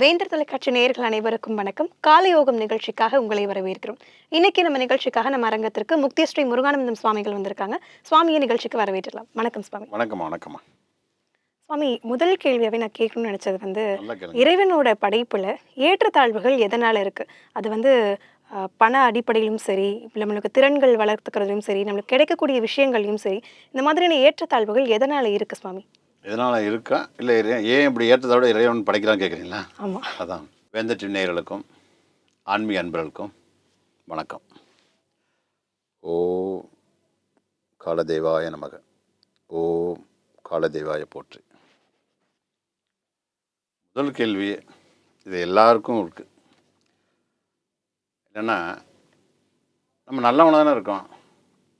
வேந்தர் தொலைக்காட்சி நேயர்கள் அனைவருக்கும் வணக்கம். காலை யோகம் நிகழ்ச்சிக்காக உங்களை வரவேற்கிறோம். இன்னைக்கு நம்ம நிகழ்ச்சிக்காக நம்ம அரங்கத்திற்கு முக்தி ஸ்ரீ முருகானந்தம் சுவாமிகள் வந்திருக்காங்க. சுவாமியை நிகழ்ச்சிக்கு வரவேற்றலாம் வணக்கம் சுவாமி. வணக்கம்மா வணக்கம்மா. சுவாமி முதல் கேள்வியாவே நான் கேட்கணும்னு நினைச்சது வந்து இறைவனோட படைப்புல ஏற்றத்தாழ்வுகள் எதனால இருக்கு? அது வந்து பண அடிப்படையிலும் சரி நம்மளுக்கு திறன்கள் வளர்த்துக்கிறதுலையும் சரி நம்மளுக்கு கிடைக்கக்கூடிய விஷயங்களையும் சரி இந்த மாதிரியான ஏற்றத்தாழ்வுகள் எதனால இருக்கு சுவாமி? இதனால் இருக்கா? இல்லை ஏன் இப்படி ஏற்றதோட இறைவன் படைக்கலாம்னு கேட்குறீங்களா ஆமா. அதான். வேந்தட்டி நேயர்களுக்கும் ஆன்மீக அன்பர்களுக்கும் வணக்கம். ஓ காலதேவாய நமக. ஓ காலதேவாய போற்று. முதல் கேள்வி இது எல்லாருக்கும் இருக்கு. என்னென்னா நம்ம நல்லவனாக தானே இருக்கோம்.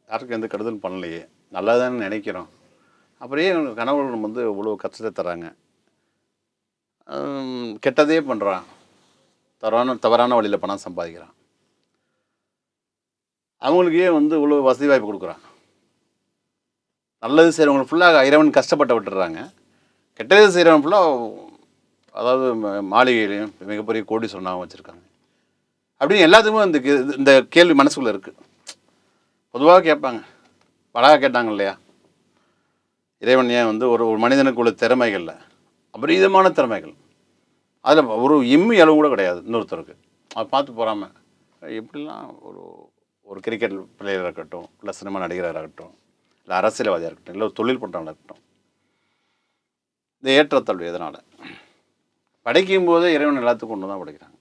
யாருக்கும் எந்த கெடுதலும் பண்ணலையே. நல்லா தானே நினைக்கிறோம். அப்புறம் ஏன் இவங்க வந்து இவ்வளோ கஷ்டத்தை தராங்க கெட்டதே பண்ணுறான் தவறான தவறான வழியில் பணம் சம்பாதிக்கிறான். அவங்களுக்கே வந்து இவ்வளோ வசதி வாய்ப்பு கொடுக்குறான். நல்லது செய்கிறவங்களுக்கு ஃபுல்லாக இறைவன் கஷ்டப்பட்டு விட்டுறாங்க. கெட்டது செய்கிறவன் ஃபுல்லாக அதாவது மாளிகையிலையும் மிகப்பெரிய கோடி சொன்னாகவும் வச்சுருக்காங்க. அப்படின்னு எல்லாத்துக்குமே இந்த கே- இந்த கேள்வி மனசுக்குள்ளே இருக்குது பொதுவாக கேட்பாங்க. பழக கேட்டாங்க இல்லையா? இறைவன் ஏன் வந்து ஒரு ஒரு மனிதனுக்கு உள்ள திறமைகளில் அபரீதமான திறமைகள். அதில் ஒரு இம்மி அளவு கூட கிடையாது இன்னொருத்தருக்கு. அதை பார்த்து போகாமல் எப்படிலாம் ஒரு ஒரு கிரிக்கெட் பிளேயராக இருக்கட்டும் இல்லை சினிமா நடிகராக இருக்கட்டும் இல்லை அரசியல்வாதியாக இருக்கட்டும் இல்லை ஒரு தொழில் பண்ணுறவங்களா இருக்கட்டும் இந்த ஏற்றத்தாழ்வு எதனால்? படைக்கும் போதே இறைவன் எல்லாத்துக்கும் ஒன்று தான் படைக்கிறாங்க.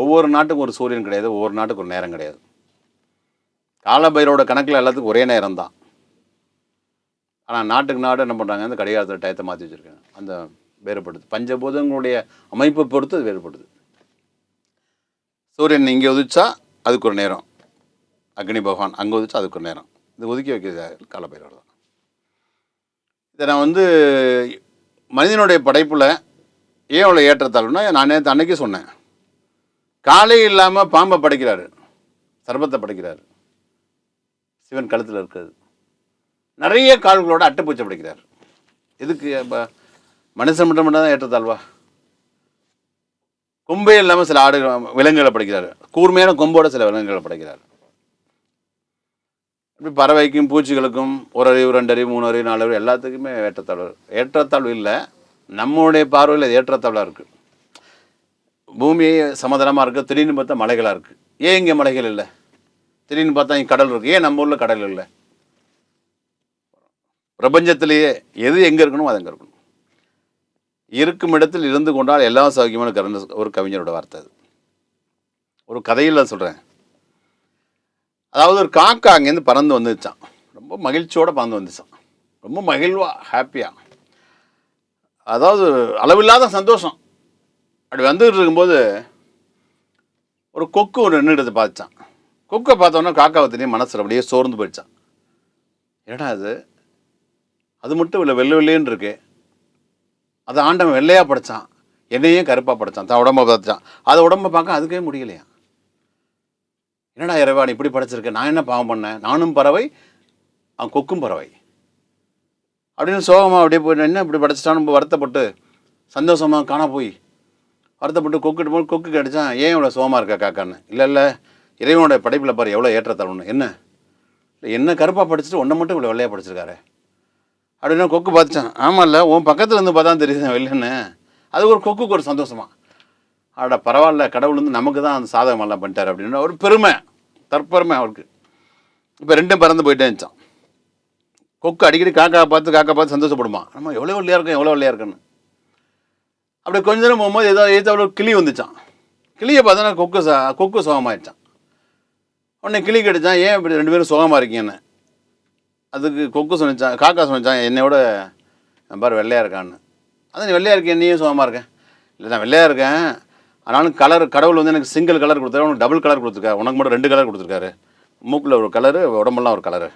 ஒவ்வொரு நாட்டுக்கும் ஒரு சூரியன் கிடையாது ஒவ்வொரு நாட்டுக்கு ஒரு நேரம் கிடையாது. காலபைரோட கணக்கில் எல்லாத்துக்கும் ஒரே நேரம் தான் ஆனால் நாட்டுக்கு நாடு என்ன பண்ணுறாங்க அந்த கடிகாரத்தில் டயத்தை மாற்றி வச்சுருக்காங்க. அந்த வேறுபடுது. பஞ்சபூதங்களுடைய அமைப்பை பொறுத்து அது வேறுபடுது. சூரியன் இங்கே உதிச்சா அதுக்கு ஒரு நேரம். அக்னி பகவான் அங்கே உதிச்சா அதுக்கு ஒரு நேரம். இது ஒதுக்கி வைக்கிறது காலப்பயிரோடு தான். இதை நான் வந்து மனிதனுடைய படைப்பில் ஏன் அவ்வளோ ஏற்றத்தாழ்வுனா நான் நேற்று அன்னைக்கு சொன்னேன். காலை இல்லாமல் பாம்பை படைக்கிறாரு. சர்பத்தை படைக்கிறாரு. சிவன் கழுத்தில் இருக்கிறது. நிறைய கால்களோட அட்டைப்பூச்சி படைக்கிறார். எதுக்கு இப்போ மனுஷன் மட்டும் மட்டும் தான் ஏற்றத்தாழ்வா? கொம்பே இல்லாமல் சில ஆடு விலங்குகளை படைக்கிறார். கூர்மையான கொம்போட சில விலங்குகளை படைக்கிறார். இப்படி பறவைக்கும் பூச்சிகளுக்கும் ஒரு அறிவு ரெண்டு அறிவு மூணு அறிவு நாலு அறிவு எல்லாத்துக்குமே ஏற்றத்தாழ்வு. ஏற்றத்தாழ்வு இல்லை. நம்மளுடைய பார்வையில் அது ஏற்றத்தாழ்வாக இருக்குது பூமி சமதளமாக இருக்குது திடீர்னு பார்த்தா மலைகளாக இருக்குது ஏன் இங்கே மலைகள் இல்லை? திடீர்னு பார்த்தா இங்கே கடல் இருக்குது ஏன் நம்ம ஊரில் கடல் இல்லை? பிரபஞ்சத்திலேயே எது எங்கே இருக்கணுமோ அது எங்கே இருக்கணும். இருக்கும் இடத்தில் இருந்து கொண்டால் எல்லாம் சௌக்கியமான கருண ஒரு கவிஞரோட வார்த்தை அது. ஒரு கதையில் சொல்கிறேன் அதாவது ஒரு காக்கா அங்கேருந்து பறந்து வந்துச்சான் ரொம்ப மகிழ்ச்சியோடு பறந்து வந்துச்சான் ரொம்ப மகிழ்வாக ஹாப்பியாக அதாவது அளவில்லாத சந்தோஷம். அப்படி வந்துகிட்டு இருக்கும்போது ஒரு கொக்கு ஒரு நின்றுடுறது பார்த்துச்சான் கொக்கை பார்த்தோன்னா காக்காவை தெரியும் மனசில் அப்படியே சோர்ந்து போயிடுச்சான் என்னடா அது அது மட்டும் இல்லை வெள்ளை வெள்ளையன்னு இருக்கு. அதை ஆண்டவன் வெள்ளையாக படைச்சான். என்னையும் கருப்பாக படைச்சான். தான் உடம்ப பார்த்துச்சான் அதை உடம்ப பார்க்க அதுக்கே முடியலையா? என்னடா இறைவா நீ இப்படி படைச்சிருக்க? நான் என்ன பாவம் பண்ணேன்? நானும் பறவை அவன் கொக்கும் பறவை. அப்படின்னு சோகமாக அப்படியே போய் என்ன இப்படி படைச்சிட்டான்னு ரொம்ப வருத்தப்பட்டு சந்தோஷமாக காணா போய் வருத்தப்பட்டு கொக்கிட்டு போது கொக்கு கிடைச்சான். ஏன் இவ்வளோ சோகமாக இருக்கா காக்கான்னு? இல்லை இல்லை. இறைவனோட படைப்பில் பாரு எவ்வளோ ஏற்றத்தாழ்வுன்னு. என்ன? இல்லை என்ன கருப்பாக படிச்சுட்டு ஒன்றை மட்டும் இவ்வளோ வெள்ளையாக படிச்சிருக்காரு? அப்படின்னா கொக்கு பார்த்துச்சான் ஆமாம்ல உன் பக்கத்தில் இருந்து பார்த்தா தெரியுது வெளிலன்னு அது ஒரு கொக்குக்கு ஒரு சந்தோஷமா. அட பரவாயில்ல கடவுள் வந்து நமக்கு தான் அந்த சாதகமெல்லாம் பண்ணிட்டார் அப்படின்னு ஒரு பெருமை தற்பெருமை அவருக்கு. இப்போ ரெண்டும் பறந்து போயிட்டே இருந்துச்சான் கொக்கு அடிக்கடி காக்கா பார்த்து காக்கா பார்த்து சந்தோஷப்படுமா? நம்ம எவ்வளோ வெள்ளையாக இருக்கோம் எவ்வளோ வெள்ளையாக இருக்குன்னு அப்படி கொஞ்ச நேரம் போகும்போது ஏதோ ஏதோ அவ்வளோ கிளி வந்துச்சான் கிளியை பார்த்தோன்னா கொக்கு சா கொக்கு சுகமாயிடுச்சான் உடனே கிளி கடிச்சான் ஏன் இப்படி ரெண்டு பேரும் சுகமாக இருக்கீங்கன்னு? அதுக்கு கொக்கு சொன்னிச்சான் காக்கா சொன்னிச்சான் என்னையோட பாரு வெள்ளையாக இருக்கான்னு. அதான் நீ வெள்ளையாக இருக்கேன் நீயும் சுகமாக இருக்கேன் இல்லை நான் வெள்ளையாக இருக்கேன். ஆனாலும் கலர் கடவுள் வந்து எனக்கு சிங்கிள் கலர் கொடுத்தாரு. உனக்கு டபுள் கலர் கொடுத்துருக்காரு. உனக்கு மட்டும் ரெண்டு கலர் கொடுத்துருக்காரு. மூக்கில் ஒரு கலரு உடம்பெல்லாம் ஒரு கலரு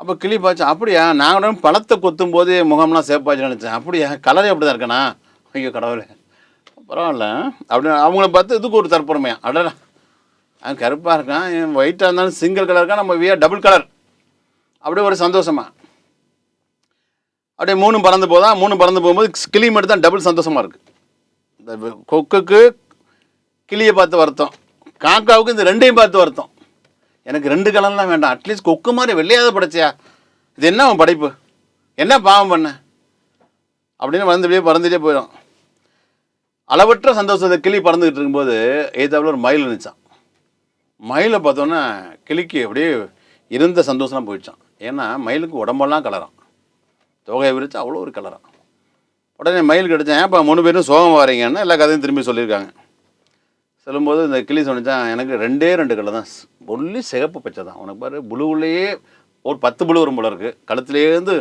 அப்போ கிளி பாய்ச்சா அப்படியா? நான் உடனே பழத்தை கொத்தும் போது முகம்லாம் சேப்பாச்சு நினச்சேன். அப்படியா? கலரே அப்படி தான் இருக்கேனா ஐயோ கடவுளே. பரவாயில்ல. அப்படின்னு அவங்கள பார்த்து இதுக்கு ஒரு தற்புறமையா அடடா. அவன் கருப்பாக இருக்கான். என் ஒயிட்டாக இருந்தாலும் சிங்கிள் கலர் இருக்கான் நம்ம வியா டபுள் கலர் அப்படியே ஒரு சந்தோஷமா. அப்படியே மூணும் பறந்து போதா? மூணு பறந்து போகும்போது கிளி மட்டும் தான் டபுள் சந்தோஷமாக இருக்குது இந்த கொக்குக்கு கிளியை பார்த்து வருத்தம். காக்காவுக்கு இந்த ரெண்டையும் பார்த்து வருத்தம். எனக்கு ரெண்டு கலர்லாம் வேண்டாம். அட்லீஸ்ட் கொக்கு மாதிரி வெள்ளையாத படைச்சியா? இது என்ன அவன் படைப்பு? என்ன பாவம் பண்ண? அப்படின்னு பறந்துட்டே பறந்துட்டே போயிடும். அளவற்ற சந்தோஷத்தை கிளி பறந்துக்கிட்டு இருக்கும்போது எய்தாப்புல ஒரு மயில் இருந்துச்சான் மயிலை பார்த்தோன்னா கிளிக்கு அப்படியே இருந்த சந்தோஷம்லாம் போயிடுச்சான் ஏன்னா மயிலுக்கு உடம்பெல்லாம் கலரும். தொகையை விரித்து அவ்வளோ ஒரு கலரம். உடனே மயில் கிடச்சேன் ஏன்ப்பா மூணு பேரும் சோகம் வரீங்கன்னு எல்லா கதையும் திரும்பி சொல்லியிருக்காங்க. சொல்லும்போது இந்த கிளி சொன்னிச்சான் எனக்கு ரெண்டே ரெண்டு கலர் தான். ஒல்லி சிகப்பு பச்சை தான். உனக்கு பாரு புளுவுலேயே ஒரு பத்து புழு வரும் போல இருக்குது கழுத்துலேருந்து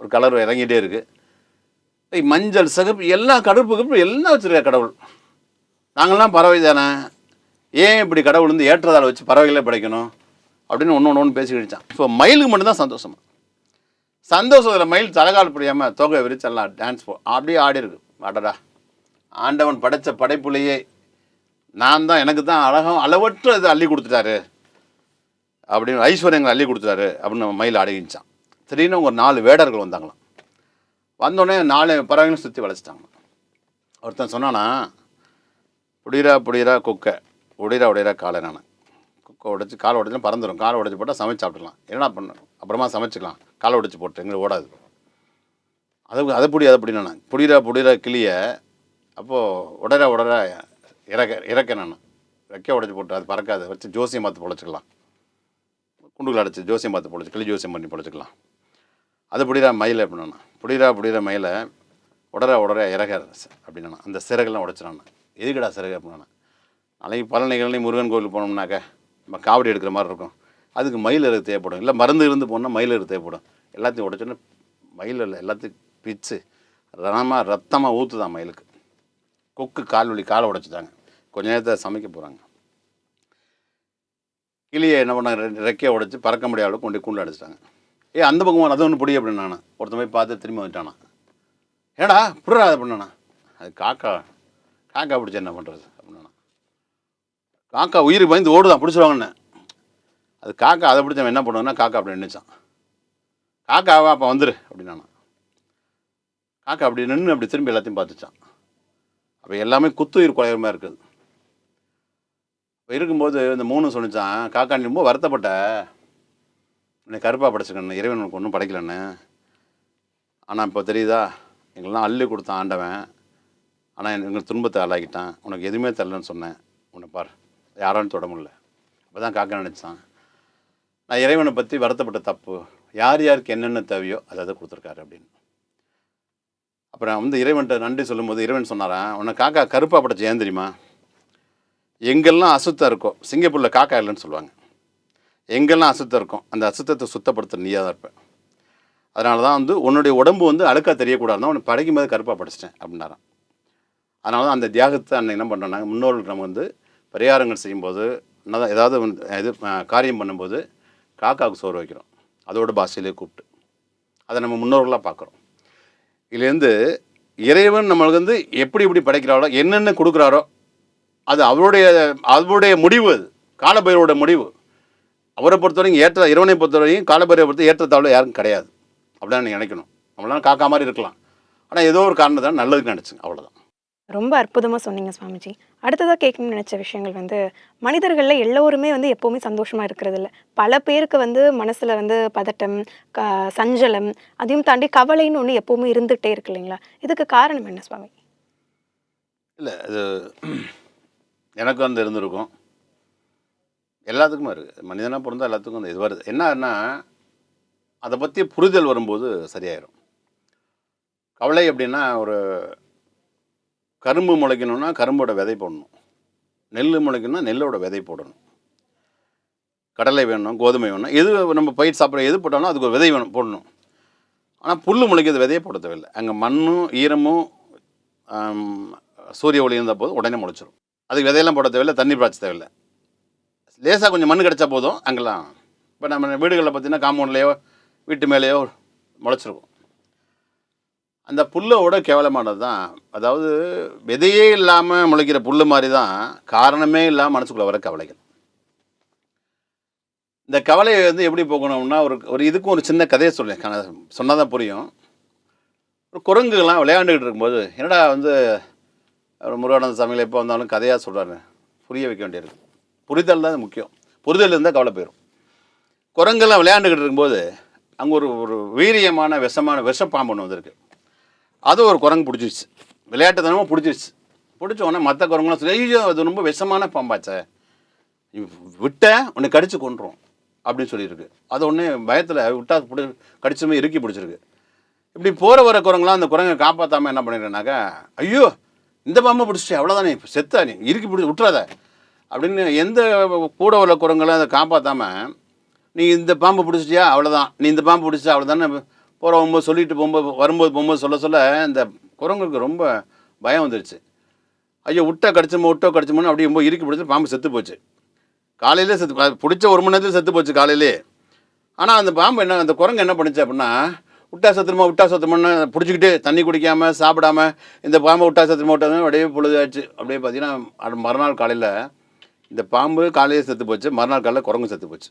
ஒரு கலர் இறங்கிட்டே இருக்குது மஞ்சள் சிகப்பு எல்லா கடுப்பு கடுப்பு எல்லாம் வச்சுருக்கா கடவுள். நாங்கள்லாம் பறவை தானே ஏன் இப்படி கடவுள் வந்து ஏற்றதால் வச்சு பறவைகளே படைக்கணும்? அப்படின்னு ஒன்று ஒன்று ஒன்று பேசிக்கிடுச்சான் இப்போ மயிலுக்கு மட்டும்தான் சந்தோஷமா. சந்தோஷத்தில் மயில் தலைகால் புரியாமல் தொகை விரிச்சல்லாம் டான்ஸ் போ அப்படியே ஆடி இருக்கு. அடடா. ஆண்டவன் படைத்த படைப்புலையே நான் தான் எனக்கு தான் அழகம் அளவற்ற இதை அள்ளி கொடுத்துட்டாரு. அப்படின்னு ஐஸ்வர்யங்களை அள்ளி கொடுத்துட்டாரு அப்படின்னு மயில் அடகிச்சான் திடீர்னு ஒரு நாலு வேடர்கள் வந்தாங்களாம். வந்தோடனே நாலு பறவைகளும் சுற்றி வளைச்சிட்டாங்க ஒருத்தன் சொன்னானா புடிரா புடிரா குக்கை. உடைரா உடைரா காலை நான் உடச்சி காலை உடைச்சு பறந்துடும் காலை உடச்சி போட்டால் சமைச்சு சாப்பிடலாம் என்னடா பண்ண அப்புறமா சமைச்சிக்கலாம். காலை உடைச்சி போட்டு எங்களுக்கு ஓடாது. அது அதை பிடி அதை பிடினா நான். புடிரா புடிரா கிளிய அப்போது உடற உடற இறக்க இறக்க நான். ரெக்கைய உடைச்சி போட்டு அது பறக்காது. வச்சு ஜோசியம் பார்த்து பொழைச்சிக்கலாம். குண்டுகளை அடைச்சி ஜோசியம் பார்த்து பொழைச்சி கிளி ஜோசியம் பண்ணி பொழைச்சிக்கலாம். அது புடிரா மயில் அப்படின்னா புடிரா புடிரா மயிலை உடற உடற இறக அப்படின்னா அந்த சிறகுலாம் உடைச்சிடான் எதுக்குடா சிறகு அப்படின்னா நாளைக்கு பல நிகழ்ச்சி முருகன் கோயிலுக்கு போனோம்னாக்க நம்ம காவடி எடுக்கிற மாதிரி இருக்கும். அதுக்கு மயில் இறகு தேவைப்படும். இல்லை மருந்து இருந்து போனால் மயில் இறகு தேவைப்படும். எல்லாத்தையும் உடைச்சோன்னே மயில் இல்லை எல்லாத்தையும் பிச்சு ரணமாக ரத்தமாக ஊற்றுதான் மயிலுக்கு. கொக்கு கால் வலி காலை உடைச்சிட்டாங்க. கொஞ்ச நேரத்தை சமைக்க போகிறாங்க கிளியை என்ன பண்ணாங்க? ரெ- ரெக்கையை உடைச்சி பறக்க முடியாத கொண்டு கூண்டு அடிச்சிட்டாங்க. ஏ அந்த பக்கம் அது ஒன்று பிடி அப்படின்னு நான். ஒருத்தன் போய் பார்த்து திரும்பி வந்துட்டானா. ஏடா புடுறா அதை பண்ணானா அது காக்கா காக்கா பிடிச்சி என்ன பண்ணுறது காக்கா உயிருக்கு பயந்து ஓடுதான் பிடிச்சிருவாங்கன்னு. அது காக்கா அதை பிடிச்சவன் என்ன பண்ணுவாங்கன்னா காக்கா அப்படி நின்றுச்சான் காக்காவா அப்போ வந்துரு அப்படின்னா காக்கா அப்படி நின்று அப்படி திரும்பி எல்லாத்தையும் பார்த்துச்சான். அப்போ எல்லாமே குத்துயிர் குலையமாக இருக்குது. இப்போ இருக்கும்போது இந்த மூணு சொன்னிச்சான் காக்கா நீ ரொம்ப வருத்தப்பட்ட. என்னை கருப்பாக படைச்சிக்கணும் இறைவன் உனக்கு ஒன்றும் படைக்கலன்னு. ஆனால் இப்போ தெரியுதா? எங்கெல்லாம் அள்ளி கொடுத்தான் ஆண்டவன். ஆனால் எங்களுக்கு துன்பத்தை ஆளாக்கிட்டான். உனக்கு எதுவுமே தரலன்னு சொன்னேன். உன்னை பார். யாராலும் தொட முடியல. அப்போ தான் காக்கா நினச்சான். நான் இறைவனை பற்றி வருத்தப்பட்ட தப்பு யார் யாருக்கு என்னென்ன தேவையோ அதை அதை கொடுத்துருக்காரு அப்படின்னு. அப்புறம் வந்து இறைவன்கிட்ட நன்றி சொல்லும்போது இறைவன் சொன்னாரான் உன்னை காக்கா கருப்பாக படைச்சு ஏன் தெரியுமா? எங்கெல்லாம் அசுத்தம் இருக்கோ சிங்கப்பூரில் காக்கா இல்லைன்னு சொல்லுவாங்க. எங்கெல்லாம் அசுத்தம் இருக்கும் அந்த அசுத்தத்தை சுத்தப்படுத்த நீயாக தான் இருப்பேன் அதனால தான் வந்து உன்னுடைய உடம்பு வந்து அழுக்காக தெரியக்கூடாதுன்னா உன்னை படைக்கும் போது கருப்பாக படிச்சிட்டேன் அப்படின்னாராம். அதனால தான் அந்த தியாகத்தை அன்னைக்கு என்ன பண்ணுறாங்க முன்னோர்கள் நம்ம வந்து பரிகாரங்கள் செய்யும்போது என்னதான் ஏதாவது இது காரியம் பண்ணும்போது காக்காவுக்கு சோறு வைக்கிறோம். அதோட பாஷையிலே கூப்பிட்டு. அதை நம்ம முன்னோர்களாக பார்க்குறோம். இதுலேருந்து இறைவன் நம்மளுக்கு வந்து எப்படி எப்படி படைக்கிறாரோ என்னென்ன கொடுக்குறாரோ அது அவருடைய அவருடைய முடிவு அது. காலபைரோட முடிவு. அவரை பொறுத்தவரைக்கும் ஏற்ற இறைவனை பொறுத்தவரையும் காலபைரவை பொறுத்த ஏற்றத்தாழ்வு யாரும் கிடையாது. அப்படின்னு நீங்கள் நினைக்கணும். நம்மளால காக்கா மாதிரி இருக்கலாம். ஆனால் ஏதோ ஒரு காரணத்தான் நல்லதுக்கு நினச்சிங்க. அவ்வளோதான் ரொம்ப அற்புதமாக சொன்னீங்க சுவாமிஜி. அடுத்ததாக கேட்கணும்னு நினச்ச விஷயங்கள் வந்து மனிதர்களில் எல்லோருமே வந்து எப்போவுமே சந்தோஷமாக இருக்கிறதில்ல. பல பேருக்கு வந்து மனசில் வந்து பதட்டம் க சஞ்சலம் அதையும் தாண்டி கவலைன்னு ஒன்று எப்போவுமே இருந்துகிட்டே இருக்கு இல்லைங்களா? இதுக்கு காரணம் என்ன சுவாமி? இல்லை இது எனக்கு வந்து இருந்திருக்கும். எல்லாத்துக்குமே இருக்குது மனிதனாக பிறந்தால் எல்லாத்துக்கும் அந்த இது வருது. என்னன்னா அதை பற்றி புரிதல் வரும்போது சரியாயிரும். கவலை அப்படின்னா ஒரு கரும்பு முளைக்கணும்னா கரும்போட விதை போடணும். நெல் முளைக்கணும்னா நெல்லோட விதை போடணும். கடலை வேணும் கோதுமை வேணும். எது நம்ம பயிர் சாப்பிட்ற எது போட்டாலும் அதுக்கு ஒரு விதை வேணும் போடணும். ஆனால் புல் முளைக்கிறது விதையே போட தேவையில்லை. அங்கே மண்ணும் ஈரமும் சூரிய ஒளி இருந்த போது உடனே முளைச்சிரும். அதுக்கு விதையெல்லாம் போட தேவையில்லை தண்ணி பாய்ச்ச தேவையில்லை. லேசாக கொஞ்சம் மண் கிடச்சா போதும் அங்கெல்லாம். இப்போ நம்ம வீடுகளில் பார்த்தீங்கன்னா காம்பவுண்ட்லேயோ வீட்டு மேலேயோ முளைச்சிருக்கும். அந்த புல்லோட கேவலமானது தான். அதாவது விதையே இல்லாமல் முளைக்கிற புல்லு மாதிரி தான் காரணமே இல்லாமல் மனசுக்குள்ளே வர கவலைகள். இந்த கவலையை வந்து எப்படி போகணும்னா ஒரு ஒரு இதுக்கும் ஒரு சின்ன கதையை சொல்லேன் சொன்னால் தான் புரியும். ஒரு குரங்குகள்லாம் விளையாண்டுக்கிட்டு இருக்கும்போது என்னடா வந்து அவர் முருகானந்த சாமியில் எப்போ வந்தாலும் கதையாக சொல்கிறாரு புரிய வைக்க வேண்டியிருக்கு புரிதல் தான் முக்கியம். புரிதல் இருந்தால் கவலை போயிடும் குரங்கெல்லாம் விளையாண்டுக்கிட்டு இருக்கும்போது அங்கே ஒரு ஒரு வீரியமான விஷமான விஷப்பாம்பு ஒன்று வந்திருக்கு. அது ஒரு குரங்கு பிடிச்சிருச்சு. விளையாட்டு தினமும் பிடிச்சிருச்சு. பிடிச்ச உடனே மற்ற குரங்குலாம் சொல்லி ஐயோ அது ரொம்ப விஷமான பாம்பாச்சே. நீ விட்ட உன்னை கடிச்சு கொண்டுரும் அப்படின்னு சொல்லியிருக்கு. அது ஒன்று பயத்தில் விட்டா பிடி கடிச்சுமே இறுக்கி பிடிச்சிருக்கு. இப்படி போகிற வர குரங்குலாம் அந்த குரங்கை காப்பாற்றாமல் என்ன பண்ணிடுறேனாக்கா ஐயோ இந்த பாம்பை பிடிச்சிட்டு அவ்வளோதானே இப்போ செத்தா நீ இறுக்கி பிடிச்சி விட்டுறாத. அப்படின்னு எந்த கூட உள்ள குரங்களும் அதை காப்பாற்றாமல் நீ இந்த பாம்பு பிடிச்சிட்டியா? அவ்வளோதான் நீ இந்த பாம்பு பிடிச்சா அவ்வளோதானே போகிற போகும்போது சொல்லிட்டு போகும்போது வரும்போது போகும்போது சொல்ல சொல்ல இந்த குரங்குக்கு ரொம்ப பயம் வந்துருச்சு. ஐயோ விட்டா கடிச்சோமோ விட்டோ கடிச்சமோன்னு அப்படியே ரொம்ப இறுக்கி பிடிச்சி பாம்பு செத்து போச்சு. காலையிலே செத்து பிடிச்ச ஒரு மணி நேரத்தில் செத்து போச்சு காலையிலே. ஆனால் அந்த பாம்பு என்ன அந்த குரங்கு என்ன பண்ணுச்சு அப்படின்னா விட்டா சத்துருமா விட்டா சத்துருமான்னு பிடிச்சிக்கிட்டு தண்ணி குடிக்காமல் சாப்பிடாம இந்த பாம்பை விட்டா சத்துருமா விட்டா அப்படியே பொழுதாச்சு அப்படியே பார்த்தீங்கன்னா மறுநாள் காலையில் இந்த பாம்பு காலையிலே செத்து போச்சு மறுநாள் காலையில் குரங்கு செத்து போச்சு.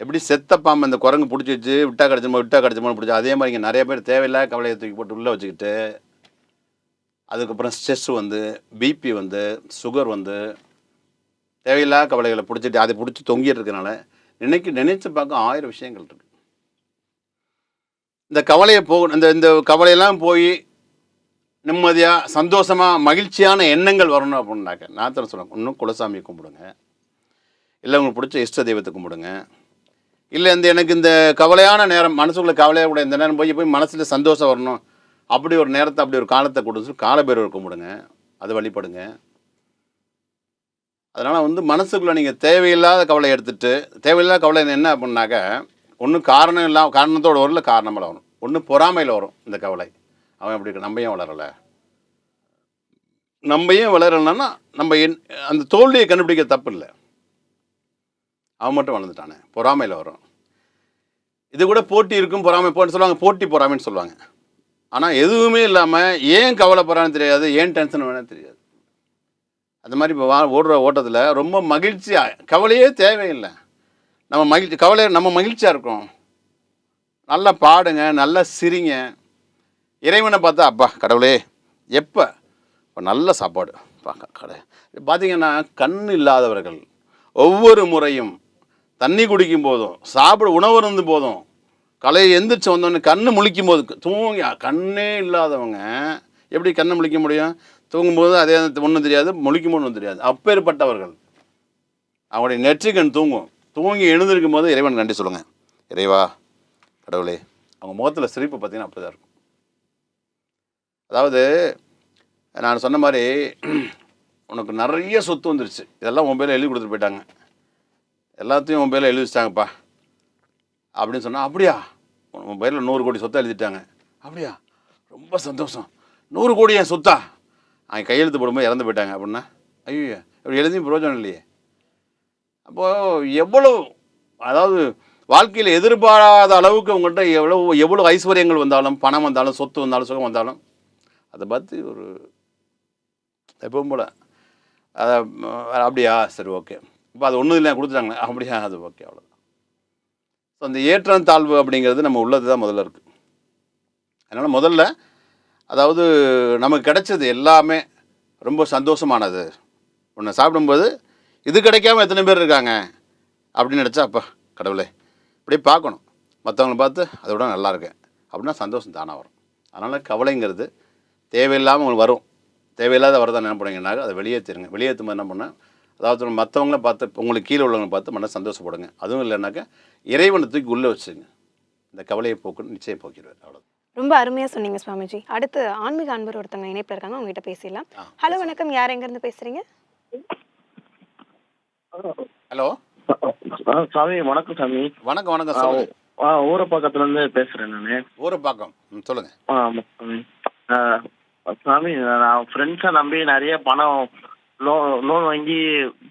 எப்படி செத்த பாம்பு அந்த குரங்கு பிடிச்சி வச்சு விட்டா கிடச்சோமோ விட்டா கிடச்சோமோ பிடிச்சி அதே மாதிரி இங்கே நிறைய பேர் தேவையில்லாத கவலையை தூக்கி போட்டு உள்ளே வச்சுக்கிட்டு அதுக்கப்புறம் ஸ்ட்ரெஸ் வந்து பிபி வந்து சுகர் வந்து தேவையில்லாத கவலைகளை பிடிச்சிட்டு அதை பிடிச்சி தொங்கிட்டு இருக்கனால நினைக்க நினைச்சு பார்க்க ஆயிரம் விஷயங்கள் இருக்கு. இந்த கவலையை போக இந்த இந்த கவலையெல்லாம் போய் நிம்மதியாக சந்தோஷமாக மகிழ்ச்சியான எண்ணங்கள் வரணும் அப்படின்னாக்க நான் தான் சொல்லுவேன் இன்னும் குலசாமியை கும்பிடுங்க. இல்லை உங்களுக்கு பிடிச்ச இஷ்ட தெய்வத்தை கும்பிடுங்க. இல்லை இந்த எனக்கு இந்த கவலையான நேரம் மனசுக்குள்ள கவலையாக கூட இந்த நேரம் போய் போய் மனசில் சந்தோஷம் வரணும். அப்படி ஒரு நேரத்தை அப்படி ஒரு காலத்தை கொடுத்து காலபேரவர் கும்பிடுங்க. அதை வழிபடுங்க. அதனால் வந்து மனசுக்குள்ளே நீங்கள் தேவையில்லாத கவலை எடுத்துட்டு தேவையில்லாத கவலை என்ன அப்படின்னாக்க ஒன்றும் காரணம் இல்லாம காரணத்தோட வரல காரணமில் வரும். ஒன்று பொறாமையில் வரும் இந்த கவலை. அவன் எப்படி நம்ம ஏன் வளரலை? நம்ம ஏன் வளரலைன்னா நம்ம என் அந்த தோல்வியை கண்டுபிடிக்க தப்பு இல்லை. அவன் மட்டும் வளர்ந்துட்டானே. பொறாமையில் வரும் இது கூட போட்டி இருக்கும் பொறாமை போன்னு சொல்லுவாங்க போட்டி பொறாமைன்னு சொல்லுவாங்க. ஆனால் எதுவுமே இல்லாமல் ஏன் கவலைப்படுறான்னு தெரியாது ஏன் டென்ஷன் வேணும்னு தெரியாது. அந்த மாதிரி இப்போ வா ஓடுற ஓட்டத்தில் ரொம்ப மகிழ்ச்சியாக கவலையே தேவையில்லை. நம்ம மகிழ்ச்சி கவலை நம்ம மகிழ்ச்சியாக இருக்கோம். நல்லா பாடுங்க நல்லா சிரிங்க. இறைவனை பார்த்தா அப்பா கடவுளே எப்போ? இப்போ நல்ல சாப்பாடு. பா, கடை. பார்த்தீங்கன்னா கண் இல்லாதவர்கள் ஒவ்வொரு முறையும் தண்ணி குடிக்கும் போதும் சாப்பிட உணவு இருந்து போதும். கலையை எந்திரிச்சு வந்தோடனே கண்ணு முழிக்கும் போது தூங்கி கண்ணே இல்லாதவங்க எப்படி கண்ணை முழிக்க முடியும்? தூங்கும்போது அதே ஒன்றும் தெரியாது முழிக்கும் போது ஒன்றும் தெரியாது. அப்பேற்பட்டவர்கள் அவங்களுடைய நெற்றிக்கண் தூங்கும். தூங்கி எழுந்திருக்கும் போது இறைவன் நன்றி சொல்லுங்கள் இறைவா கடவுளே அவங்க முகத்தில் சிரிப்பு பார்த்தீங்கன்னா அப்படி தான் இருக்கும். அதாவது நான் சொன்ன மாதிரி உனக்கு நிறைய சொத்து வந்துருச்சு. இதெல்லாம் உன் பேரில் எழுதி கொடுத்துட்டு போயிட்டாங்க. எல்லாத்தையும் உன் பேரில் எழுதி வச்சிட்டாங்கப்பா அப்படின்னு சொன்னால் அப்படியா? உன் பேரில் நூறு கோடி சொத்தை எழுதிட்டாங்க. அப்படியா? ரொம்ப சந்தோஷம். நூறு கோடி என் சொத்தா? அவன் கையெழுத்து போடும்போது இறந்து போயிட்டாங்க அப்படின்னா ஐயோ இப்படி எழுதியும் பிரயோஜனம் இல்லையே. அப்போது எவ்வளோ அதாவது வாழ்க்கையில் எதிர்பாராத அளவுக்கு உங்கள்கிட்ட எவ்வளோ எவ்வளோ ஐஸ்வர்யங்கள் வந்தாலும் பணம் வந்தாலும் சொத்து வந்தாலும் சுகம் வந்தாலும் அதை பார்த்து ஒரு எப்பவும் போல் அதை அப்படியா? சரி ஓகே. இப்போ அது ஒன்றும் இல்லை கொடுத்துட்டாங்க அப்படியா அது ஓகே அவ்வளோதான் ஸோ அந்த ஏற்றம் தாழ்வு அப்படிங்கிறது நம்ம உள்ளது தான் முதல்ல இருக்குது அதனால் முதல்ல அதாவது நமக்கு கிடைச்சது எல்லாமே ரொம்ப சந்தோஷமானது. ஒன்று சாப்பிடும்போது இது கிடைக்காம எத்தனை பேர் இருக்காங்க? அப்படின்னு நினச்சா அப்பா கடவுளே இப்படியே பார்க்கணும். மற்றவங்களை பார்த்து அதை விட நல்லா இருக்கேன். அப்படின்னா சந்தோஷம் தானாக வரும். அதனால் கவலைங்கிறது தேவையில்லாமல் உங்களுக்கு வரும். தேவையில்லாத வரதான் என்ன பண்ணுங்கன்னாக்க அதை வெளியேற்றிருங்க வெளியேற்றும் என்ன பண்ணால் அதாவது மற்றவங்கள பார்த்து உங்களுக்கு கீழே உள்ளவங்களை பார்த்து மன சந்தோஷப்படுங்க. அதுவும் இல்லைனாக்கா இறைவனை தூக்கி உள்ளே வச்சுங்க இந்த கவலையை போக்குன்னு நிச்சயம் போக்கிடுவார். அவ்வளோ ரொம்ப அருமையா சொன்னீங்க சுவாமிஜி. அடுத்து ஆன்மீக அன்பர் ஒருத்தவங்க இணைப்பில் இருக்காங்க. அவங்ககிட்ட பேசிடலாம். ஹலோ வணக்கம். யார் எங்கேருந்து பேசுறீங்க? ஹலோ. சாமி வணக்கம் சாமி. வணக்கம் வணக்கம். சொல்லுங்க. ஆ ஊரப்பாக்கத்துல இருந்து பேசுறேன் நானு. ஊரை பார்க்கம் ம் சொல்லுங்கள் ஆ, ஆமா. சாமி ஆ, சாமி நான் ஃப்ரெண்ட்ஸை நம்பி நிறைய பணம் லோன் லோன் வாங்கி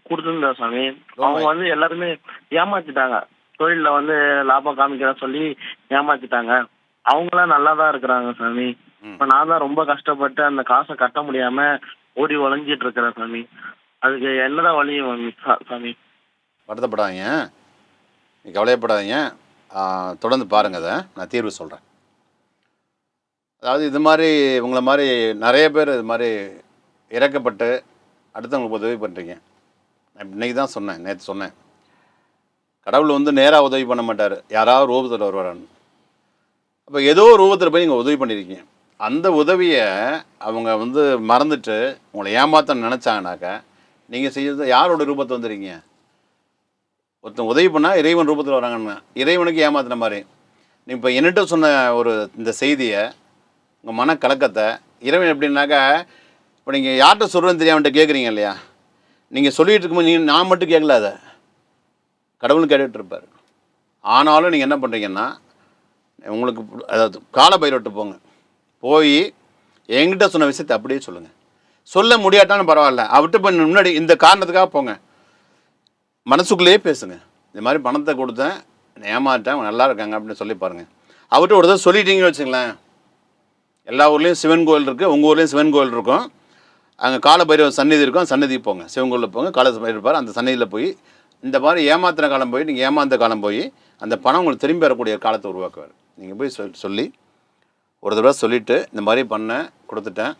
கொடுத்துருந்தேன் சாமி. அவங்க வாங்கி- வந்து எல்லாருமே ஏமாத்திட்டாங்க. தொழிலில் வந்து லாபம் காமிக்கிறேன் சொல்லி ஏமாத்திட்டாங்க. அவங்களாம் நல்லா தான் இருக்கிறாங்க சாமி. இப்போ நான் தான் ரொம்ப கஷ்டப்பட்டு அந்த காசை கட்ட முடியாம ஓடி ஒளிஞ்சிட்டு இருக்கிறேன் சாமி. அதுக்கு என்னதான் வழி சாமி? வருத்தப்படாதீங்க. நீ கவலையப்படாதீங்க. தொடர்ந்து பாருங்கள் அதை. நான் தீர்வு சொல்கிறேன் அதாவது இது மாதிரி இவங்கள மாதிரி நிறைய பேர் இது மாதிரி இறக்கப்பட்டு அடுத்தவங்களுக்கு உதவி பண்ணுறீங்க நான் இன்னைக்கு தான் சொன்னேன் நேற்று சொன்னேன். கடவுள் வந்து நேராக உதவி பண்ண மாட்டார். யாராவது ரூபத்தில் வருவாரான்னு. அப்போ ஏதோ ரூபத்தில் போய் நீங்கள் உதவி பண்ணியிருக்கீங்க அந்த உதவியை அவங்க வந்து மறந்துட்டு உங்களை ஏமாத்த நினச்சாங்கனாக்கா நீங்கள் செய்யறது யாரோட ரூபத்தை வந்துடுறீங்க ஒருத்தன் உதவி பண்ணால் இறைவன் ரூபத்தில் வராங்கன்னு. இறைவனுக்கு ஏமாத்துன மாதிரி. நீ இப்போ என்னட்ட சொன்ன ஒரு இந்த செய்தியை உங்கள் மன கலக்கத்தை இறைவன் எப்படின்னாக்கா இப்போ நீங்கள் யார்கிட்ட சொல்கிறேன்னு தெரியாமட்ட கேட்குறீங்க இல்லையா? நீங்கள் சொல்லிகிட்டு இருக்கும்போது நீ நான் மட்டும் கேட்கல அதை. கடவுளும் கேட்டுட்ருப்பார் ஆனாலும் நீங்கள் என்ன பண்ணுறீங்கன்னா உங்களுக்கு அதாவது கால பயிரோட்டு போங்க. போய் என்கிட்ட சொன்ன விஷயத்தை அப்படியே சொல்லுங்கள் சொல்ல முடியாட்டாலும் பரவாயில்ல. அவர்கிட்ட போய் முன்னாடி இந்த காரணத்துக்காக போங்க. மனசுக்குள்ளேயே பேசுங்க. இந்த மாதிரி பணத்தை கொடுத்தேன் என்னை ஏமாற்றேன் அவங்க நல்லா இருக்காங்க அப்படின்னு சொல்லி பாருங்கள் அவர்கிட்ட ஒரு தடவை சொல்லிட்டீங்கன்னு வச்சுங்களேன். எல்லா ஊர்லேயும் சிவன் கோயில் இருக்குது உங்கள் ஊர்லேயும் சிவன் கோயில் இருக்கும். அங்கே கால பைரவர் சந்நிதி இருக்கும் சன்னதிக்கு போங்க. சிவன் போங்க கால இருப்பார். அந்த சன்னதியில் போய் இந்த மாதிரி ஏமாத்தின காலம் போய் நீங்கள் ஏமாந்த காலம் போய் அந்த பணம் உங்களுக்கு திரும்பி வரக்கூடிய காலத்தை உருவாக்குவார். நீங்கள் போய் சொல் சொல்லி ஒரு தடவை சொல்லிவிட்டு இந்த மாதிரி பண்ணேன் கொடுத்துட்டேன்.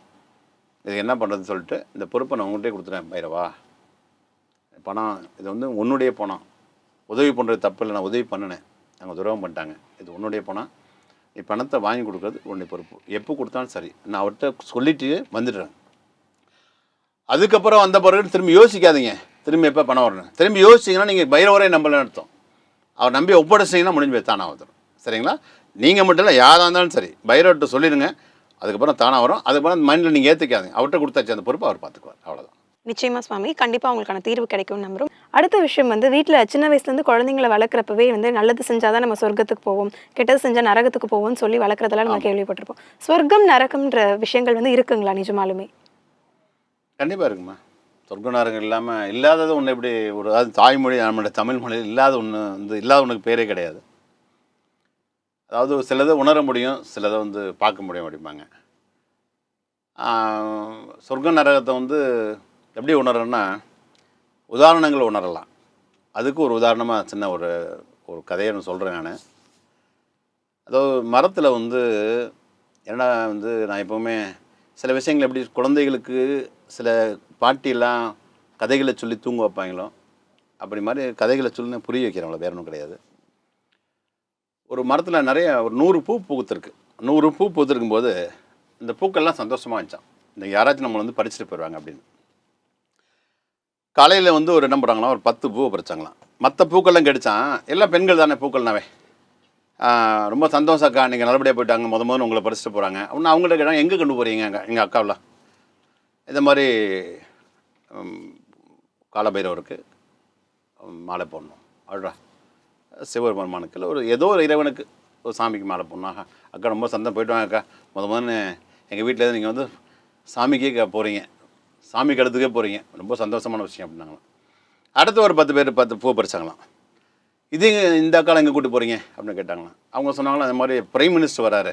இது என்ன பண்ணுறதுன்னு சொல்லிட்டு இந்த பொறுப்பை நான் உங்கள்கிட்டயே கொடுத்துட்டேன் பைரவா. பணம் இது வந்து உன்னுடைய பணம். உதவி பண்ணுறது தப்பு இல்லை நான் உதவி பண்ணினேன். அவங்க துரோகம் பண்ணிட்டாங்க. இது உன்னுடைய பணம். நீ பணத்தை வாங்கி கொடுக்குறது உன்னுடைய பொறுப்பு. எப்போ கொடுத்தாலும் சரி. நான் அவர்கிட்ட சொல்லிட்டு வந்துடுறேன். அதுக்கப்புறம் வந்த பிறகு திரும்பி யோசிக்காதீங்க. திரும்பி எப்போ பணம் வரணும்? திரும்பி யோசிச்சிங்கன்னா நீங்கள் பைரவரே நம்பலன்னு அர்த்தம். அவர் நம்பி ஒப்படைச்சிங்கன்னா முடிஞ்சு போய் தானாக வந்துடும் சரிங்களா? நீங்கள் மட்டும் இல்லை யாராக இருந்தாலும் சரி பைரவர்கிட்ட சொல்லிடுங்க. அதுக்கப்புறம் தானாக வரும். அதுக்கப்புறம் மைண்டில் நீங்கள் ஏற்றுக்காதீங்க அவர்கிட்ட கொடுத்தாச்சு அந்த பொறுப்பை அவர் பார்த்துக்குவார் அவ்வளோதான் நிச்சயமா சுவாமி. கண்டிப்பா உங்களுக்கான தீர்வு கிடைக்கும் நம்புறோம். அடுத்த விஷயம் வந்து வீட்ல சின்ன வயசுல இருந்து குழந்தைங்களை வளர்க்குறப்பவே வந்து நல்லது செஞ்சாதான் நம்ம சொர்க்கத்துக்கு போவோம். கெட்டது செஞ்சா நரகத்துக்கு போவோம்னு சொல்லி வளர்க்குறதெல்லாம் நம்ம கேள்விப்பட்டிருப்போம். சொர்க்கம் நரகம்ன்ற விஷயங்கள் வந்து இருக்குங்களா நிஜமாலுமே? கண்டிப்பாக இருக்குமா சொர்க்கநாரங்கள் நரகம் இல்லாமல் இல்லாதது ஒன்று எப்படி ஒரு அதாவது தாய்மொழி நம்மளுடைய தமிழ் மொழியில் இல்லாத ஒன்று வந்து இல்லாத ஒன்றுக்கு பேரே கிடையாது. அதாவது சிலதை உணர முடியும் சிலதை வந்து பார்க்க முடியும் அப்படிம்பாங்க. சொர்க்க நரகத்தை வந்து எப்படி உணரணும்னா உதாரணங்கள் உணரலாம். அதுக்கு ஒரு உதாரணமாக சின்ன ஒரு ஒரு கதையை நான் சொல்கிறேன் நான். அதாவது மரத்தில் வந்து என்ன வந்து நான் எப்போவுமே சில விஷயங்கள் எப்படி குழந்தைகளுக்கு சில பாட்டிலாம் கதைகளை சொல்லி தூங்க வைப்பாங்களோ அப்படி மாதிரி கதைகளை சொல்லி புரிய வைக்கிறவங்கள வேற ஒன்றும் கிடையாது. ஒரு மரத்தில் நிறைய ஒரு நூறு பூ பூத்திருக்கு. நூறு பூ பூத்திருக்கும் போது இந்த பூக்கள்லாம் சந்தோஷமாக இருந்துச்சான் இந்த யாராச்சும் நம்மளை வந்து பறிச்சுட்டு போயிடுவாங்க அப்படின்னு. காலையில் வந்து ஒரு என்ன பண்ணுறாங்களாம் ஒரு பத்து பூவை பறிச்சாங்களாம். மற்ற பூக்கள்லாம் கெடிச்சான் எல்லாம் பெண்கள் தானே பூக்கள்னாவே. ரொம்ப சந்தோஷம் அக்கா. நீங்கள் நல்லபடியாக போயிட்டாங்க முத முதல்ல உங்களை பறிச்சுட்டு போகிறாங்க அப்படின்னு அவங்கள்ட்ட கேட்டாங்க எங்கே கொண்டு போகிறீங்க எங்கள் எங்கள் அக்காவில்? இந்த மாதிரி காலபைரவருக்கு மாலை போடணும். அழுறா சிவபெருமானுக்கு இல்லை ஒரு ஏதோ ஒரு இறைவனுக்கு ஒரு சாமிக்கு மாலை போடணும். அக்கா ரொம்ப சந்தம் போயிட்டு வாங்க அக்கா. முத முதல்ல எங்கள் வீட்டில் நீங்கள் வந்து சாமிக்கே போகிறீங்க சாமி கடத்துக்கே போகிறீங்க ரொம்ப சந்தோஷமான விஷயம் அப்படின்னாங்களாம். அடுத்து ஒரு பத்து பேர் பத்து பூ பறிச்சாங்களாம். இது இந்த அக்கால எங்கே கூப்பிட்டு போகிறீங்க அப்படின்னு கேட்டாங்களாம். அவங்க சொன்னாங்களா அந்த மாதிரி பிரைம் மினிஸ்டர் வராரு.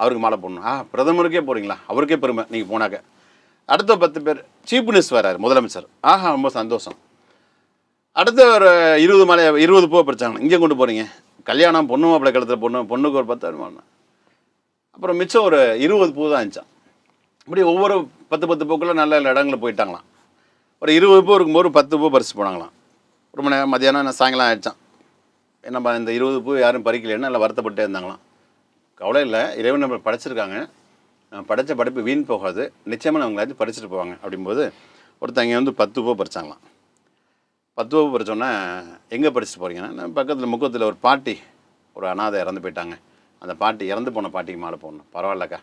அவருக்கு மாலை போடணும். ஆ பிரதமருக்கே போகிறீங்களா அவருக்கே பெருமை நீங்கள் போனாக்க. அடுத்த பத்து பேர் சீஃப் மினிஸ்டர் வராரு முதலமைச்சர். ஆஹா ரொம்ப சந்தோஷம். அடுத்த ஒரு இருபது மலை இருபது பூ பறிச்சாங்க இங்கே கொண்டு போகிறீங்க கல்யாணம் பொண்ணு மாப்பிள்ளை கழுத்துல பொண்ணு பொண்ணுக்கு ஒரு பத்து அப்புறம் மிச்சம் ஒரு இருபது பூ தான் இருந்துச்சான் இப்படி ஒவ்வொரு பத்து பத்து பூக்குள்ள நல்ல நல்ல இடங்களில் போயிட்டாங்களாம். ஒரு இருபது பூ இருக்கும்போது ஒரு பத்து பூ பறிச்சு போனாங்களாம். ரொம்ப நேரம் மதியானம் சாயங்காலம் ஆயிடுச்சான் நம்ம இந்த இருபது பூ யாரும் பறிக்கலைன்னு நல்லா வருத்தப்பட்டே இருந்தாங்களாம். கவலை இல்லை இறைவன் நம்ம படைச்சிருக்காங்க. படைத்த படைப்பு வீண் போகாது. நிச்சயமாக அவங்களாச்சும் பறிச்சுட்டு போவாங்க அப்படிங்கும்போது ஒருத்தங்க வந்து பத்து பூ பறிச்சாங்களாம். பத்து பூ பறிச்சோன்னே எங்கே பறிச்சுட்டு போகிறீங்கன்னா பக்கத்தில் முக்கத்தில் ஒரு பாட்டி ஒரு அனாதை இறந்து போயிட்டாங்க. அந்த பாட்டி இறந்து போன பாட்டிக்கு மாலை போடணும். பரவாயில்லக்கா.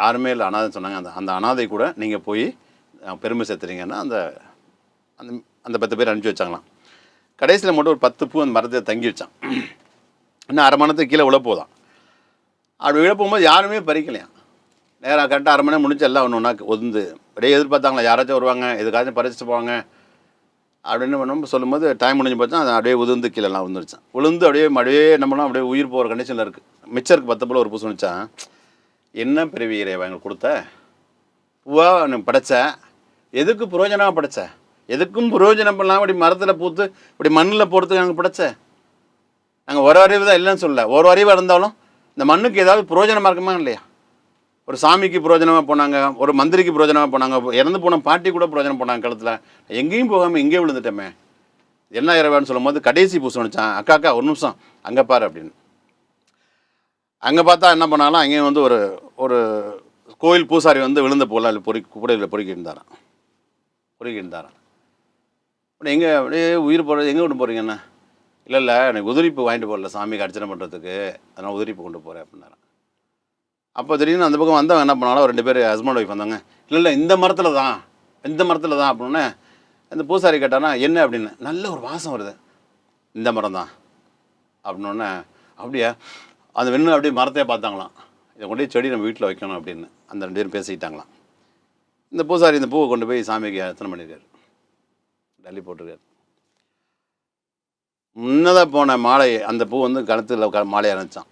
யாருமே இல்லை அனாதைன்னு சொன்னாங்க. அந்த அந்த அனாதை கூட நீங்கள் போய் பெருமை சேர்த்துறீங்கன்னா அந்த அந்த அந்த பத்து பேர் அனுப்பிச்சி வச்சாங்களாம். கடைசியில் மட்டும் ஒரு பத்து பூ அந்த மரத்தை தங்கி வச்சான். இன்னும் அரை மணத்துக்கு கீழே விழ போதான். அப்படி விழ போகும்போது யாருமே பறிக்கலையாம். நேராக கரெக்டாக அரை மணி நேரம் முடிச்சு எல்லாம் ஒன்று ஒன்றா ஒதுந்து அப்படியே எதிர்பார்த்தாங்களா யாராச்சும் வருவாங்க எதுக்காச்சும் பறிச்சுட்டு போவாங்க. அப்படின்னு நம்ம சொல்லும்போது டைம் முடிஞ்சு போச்சா அது அப்படியே உதிர்ந்து கீழெல்லாம் விழுந்துருச்சான் விழுந்து அப்படியே அப்படியே நம்மளாம் அப்படியே உயிர் போகிற கண்டிஷனில் இருக்குது மிச்சருக்கு பத்து போல் ஒரு பூ சொன்னிச்சான் என்ன பிறவி இறைவா எங்களுக்கு கொடுத்த? பூவா நீ படைச்ச? எதுக்கு புரோஜனமாக படைச்ச? எதுக்கும் பிரயோஜனம் பண்ணலாம் இப்படி மரத்தில் பூத்து இப்படி மண்ணில் போகிறதுக்கு நாங்கள் பிடிச்ச? நாங்கள் ஒரு அறிவு தான் இல்லைன்னு சொல்லல. ஒரு அறிவாக இருந்தாலும் இந்த மண்ணுக்கு ஏதாவது பிரயோஜனமாக இருக்குமா இல்லையா? ஒரு சாமிக்கு பிரயோஜனமாக போனாங்க ஒரு மந்திரிக்கு பிரயோஜனமாக போனாங்க இறந்து போன பாட்டி கூட பிரயோஜனம் போனாங்க கழுத்தில் எங்கேயும் போகாமல் இங்கே விழுந்துட்டோமே. என்ன இரவான்னு சொல்லும்போது கடைசி பூசம் நினச்சான் அக்கா அக்கா ஒரு நிமிஷம் அங்கே பாரு அப்படின்னு. அங்கே பார்த்தா என்ன பண்ணாலும் அங்கேயும் வந்து ஒரு ஒரு கோயில் பூசாரி வந்து விழுந்த போல பொறி கூடையில் பொறுக்கி இருந்தாரான் பொறுக்கி இருந்தாரான் உடனே எங்கே அப்படியே உயிர் போகிறது எங்கே கொண்டு போகிறீங்கண்ணா இல்லை இல்லை எனக்கு உதிரிப்பு வாங்கிட்டு போகல சாமிக்கு அர்ச்சனை பண்ணுறதுக்கு அதனால் உதிரிப்பு கொண்டு போகிறேன் அப்படின்னாராம் அப்போ திடீர்னு அந்த பக்கம் வந்தவங்க என்ன பண்ணாலும் ரெண்டு பேர் ஹஸ்பண்ட் ஒய்ஃப் வந்தாங்க. இல்லை இல்லை இந்த மரத்தில் தான் இந்த மரத்தில் தான் அப்படின்னே அந்த பூசாரி கேட்டானா என்ன? அப்படின்னு. நல்ல ஒரு வாசம் வருது. இந்த மரம் தான். அப்படின்னோடனே அப்படியா? அந்த வெண்ணு அப்படியே மரத்தையே பார்த்தாங்களாம். இதை கொண்டு போய் செடி நம்ம வீட்டில் வைக்கணும் அப்படின்னு. அந்த ரெண்டு பேரும் பேசிக்கிட்டாங்களாம் இந்த பூசாரி இந்த பூவை கொண்டு போய் சாமிக்கு அர்ச்சனை பண்ணியிருக்காரு டல்லி போட்டிருக்காரு. முன்னதாக போன மாலை அந்த பூ வந்து கணத்தில் க மாலையாக இருந்துச்சான்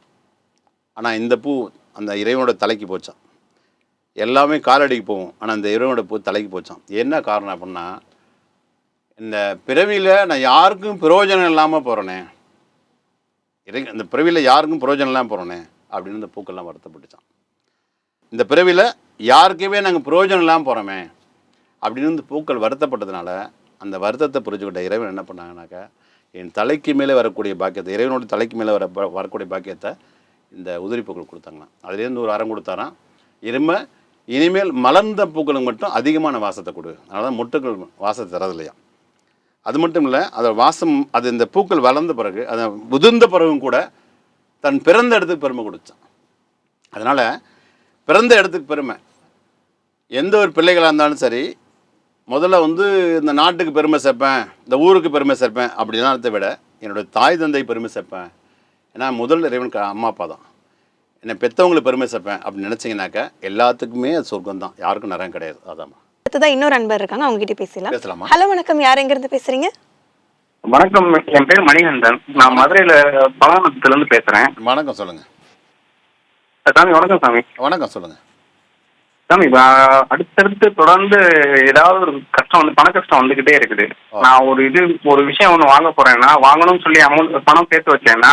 ஆனால் இந்த பூ அந்த இறைவனோட தலைக்கு போச்சான் எல்லாமே காலடிக்கு போகும். ஆனால் அந்த இறைவனோட பூ தலைக்கு போச்சான் என்ன காரணம் அப்படின்னா இந்த பிறவியில் நான் யாருக்கும் பிரயோஜனம் இல்லாமல் போகிறேனே இறை இந்த பிறவியில் யாருக்கும் பிரயோஜனம் இல்லாமல் போகிறேனே அப்படின்னு இந்த பூக்கள்லாம் வருத்தப்பட்டுச்சான் இந்த பிறவியில் யாருக்குமே நாங்கள் பிரயோஜனம் இல்லாமல் போகிறோமே அப்படின்னு இந்த பூக்கள் வருத்தப்பட்டதுனால அந்த வருத்தத்தை புரிஞ்சுக்கிட்ட இறைவன் என்ன பண்ணாங்கனாக்கா என் தலைக்கு மேலே வரக்கூடிய பாக்கியத்தை இறைவனோட தலைக்கு மேலே வர வரக்கூடிய பாக்கியத்தை இந்த உதிரி பூக்கள் கொடுத்தாங்களாம். அதுலேருந்து ஒரு அறம் கொடுத்தாராம். இரும இனிமேல் மலர்ந்த பூக்களுக்கு மட்டும் அதிகமான வாசத்தை கொடு. அதனால தான் மொட்டுக்கள் வாசத்தை தரது இல்லையா அது மட்டும் இல்லை அதை வாசம் அது இந்த பூக்கள் வளர்ந்த பிறகு அதை முதிர்ந்த பிறகும் கூட தன் பிறந்த இடத்துக்கு பெருமை கொடுத்தான் அதனால் பிறந்த இடத்துக்கு பெருமை. எந்த ஒரு பிள்ளைகளாக இருந்தாலும் சரி முதல்ல வந்து இந்த நாட்டுக்கு பெருமை சேர்ப்பேன் இந்த ஊருக்கு பெருமை சேர்ப்பேன் அப்படின்றத விட என்னோடய தாய் தந்தை பெருமை சேர்ப்பேன். ஏன்னா முதல் இறைவனுக்கு அம்மா அப்பா தான். என்னை பெற்றவங்களுக்கு பெருமை சேர்ப்பேன் அப்படின்னு நினச்சிங்கனாக்கா எல்லாத்துக்குமே அது சொர்க்கம் தான். யாருக்கும் நரம் கிடையாது. அதாம்மா. அடுத்ததா இன்னொரு அன்பர் இருக்காங்க. அவங்க கிட்ட பேசலாம். பேசலாமா? ஹலோ வணக்கம். யார் எங்க இருந்து பேசுறீங்க? வணக்கம். என் பேர் மணிகண்டன். நான் மதுரையில பழனத்துல இருந்து பேசுறேன். வணக்கம் சொல்லுங்கள் சாமி வணக்கம் சாமி. வணக்கம் சொல்லுங்கள் சாமி இப்ப, அடுத்தடுத்து தொடர்ந்து ஏதாவது ஒரு கஷ்டம் வந்து பண கஷ்டம் வந்துகிட்டே இருக்குது. நான் ஒரு இது ஒரு விஷயம் ஒன்று வாங்க போறேன்னா வாங்கணும்னு சொல்லி அமௌண்ட் பணம் சேர்த்து வச்சேன்னா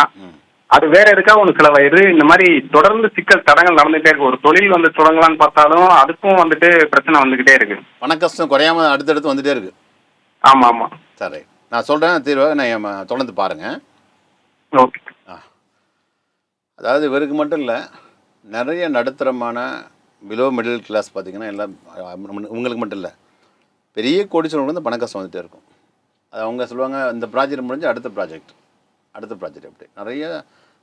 அது வேற எதுக்கா ஒன்று செலவாயிரு? இந்த மாதிரி தொடர்ந்து சிக்கல் தடங்கள் நடந்துகிட்டே இருக்கு. ஒரு தொழில் வந்து தொடங்கலாம்னு பார்த்தாலும் அதுக்கும் வந்துட்டு பிரச்சனை வந்துகிட்டே இருக்கு. பண கஷ்டம் குறையாம அடுத்தடுத்து வந்துட்டே இருக்கு. ஆமா ஆமா. சரி. நான் சொல்கிறேன் தீர்வை நான் தொடர்ந்து பாருங்கள் ஓகே. அதாவது இவருக்கு மட்டும் இல்லை நிறைய நடுத்தரமான பிலோ மிடில் கிளாஸ் பார்த்தீங்கன்னா எல்லாம் உங்களுக்கு மட்டும் இல்லை. பெரிய கோடிச்சவங்களுக்கு வந்து பண கஷ்டம் வந்துகிட்டே இருக்கும். அது அவங்க சொல்லுவாங்க இந்த ப்ராஜெக்ட் முடிஞ்சு அடுத்த ப்ராஜெக்ட் அடுத்த ப்ராஜெக்ட் அப்படி. நிறைய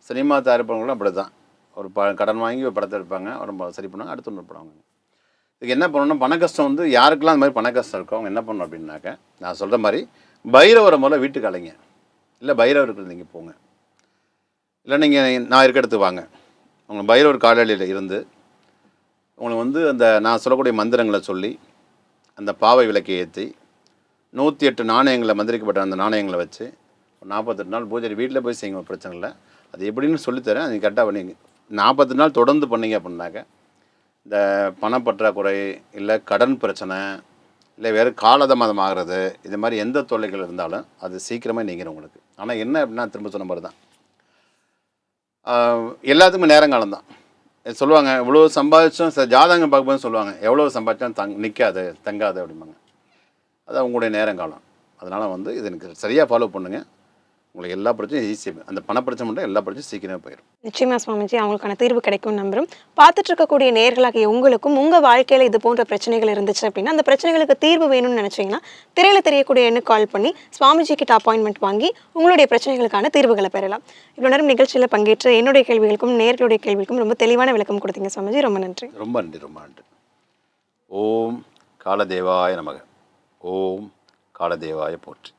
சினிமா தயாரிப்பவங்களும் அப்படி தான் ஒரு ப கடன் வாங்கி ஒரு படத்தை எடுப்பாங்க ஒரு சரி பண்ணுவாங்க அடுத்து ஒன்று படம் இதுக்கு என்ன பண்ணணும்னா பண கஷ்டம் வந்து யாருக்கெல்லாம் அந்த மாதிரி பண கஷ்டம் இருக்கோ அவங்க என்ன பண்ணணும் அப்படின்னாக்க நான் சொல்கிற மாதிரி பைரவரை முதல்ல வீட்டுக்கு அலைங்க. இல்லை பைரவருக்கு நீங்கள் போங்க. இல்லை நீங்கள் நான் இருக்க இடத்துக்கு வாங்க. உங்கள் பைரவர் காலையில் இருந்து உங்களுக்கு வந்து அந்த நான் சொல்லக்கூடிய மந்திரங்களை சொல்லி அந்த பாவை விளக்கை ஏற்றி நூற்றி எட்டு நாணயங்களை மந்திரிக்கப்பட்ட அந்த நாணயங்களை வச்சு ஒரு நாற்பத்தெட்டு நாள் பூஜை வீட்டில் போய் செய்யுங்க பிரச்சனை இல்லை. அது எப்படின்னு சொல்லித்தரேன் அது கரெக்டாக பண்ணி நாற்பத்தெட்டு நாள் தொடர்ந்து பண்ணீங்க அப்படின்னாக்க இந்த பணப்பற்றாக்குறை இல்லை கடன் பிரச்சனை இல்லை வேறு காலதாமதம் ஆகிறது இது மாதிரி எந்த தொல்லைகள் இருந்தாலும் அது சீக்கிரமாக நீங்கிடும் உங்களுக்கு. ஆனால் என்ன அப்படின்னா திரும்ப சொன்ன மாதிரி தான். எல்லாத்துக்குமே நேரங்காலம் தான். சொல்லுவாங்க இவ்வளோ சம்பாதிச்சும் ஜாதகம் பார்க்கும்போது சொல்லுவாங்க எவ்வளோ சம்பாதிச்சாலும் தங் நிற்காது தங்காது அப்படிம்பாங்க. அது உங்களுடைய நேரங்காலம். அதனால் வந்து இது எனக்கு சரியாக ஃபாலோ பண்ணுங்கள் உங்களுக்கு எல்லா பிரச்சனையும் ஈஸியாக அந்த பண பிரச்சனை மட்டும் எல்லா பிரச்சனையும் சீக்கிரமே போயிடும் நிச்சயமா சுவாமிஜி அவங்களுக்கான தீர்வு கிடைக்கும் நம்புறோம். பார்த்துட்டு இருக்கக்கூடிய நேர்களாகிய உங்களுக்கும் உங்க வாழ்க்கையில இது போன்ற பிரச்சனைகள் இருந்துச்சு அப்படின்னா அந்த பிரச்சனைகளுக்கு தீர்வு வேணும்னு நினைச்சீங்கன்னா திரையில தெரியக்கூடிய எண்ணு கால் பண்ணி சுவாமிஜி கிட்ட அப்பாயின்மெண்ட் வாங்கி உங்களுடைய பிரச்சனைகளுக்கான தீர்வுகளை பெறலாம். இவ்வளவு நேரம் நிகழ்ச்சியில பங்கேற்ற என்னுடைய கேள்விகளுக்கும் நேர்களுடைய கேள்விக்கும் ரொம்ப தெளிவான விளக்கம் கொடுத்தீங்க சுவாமிஜி. ரொம்ப நன்றி. ரொம்ப நன்றி ரொம்ப நன்றி. ஓம் காலதேவாய நமக. ஓம் காலதேவாய போற்றி.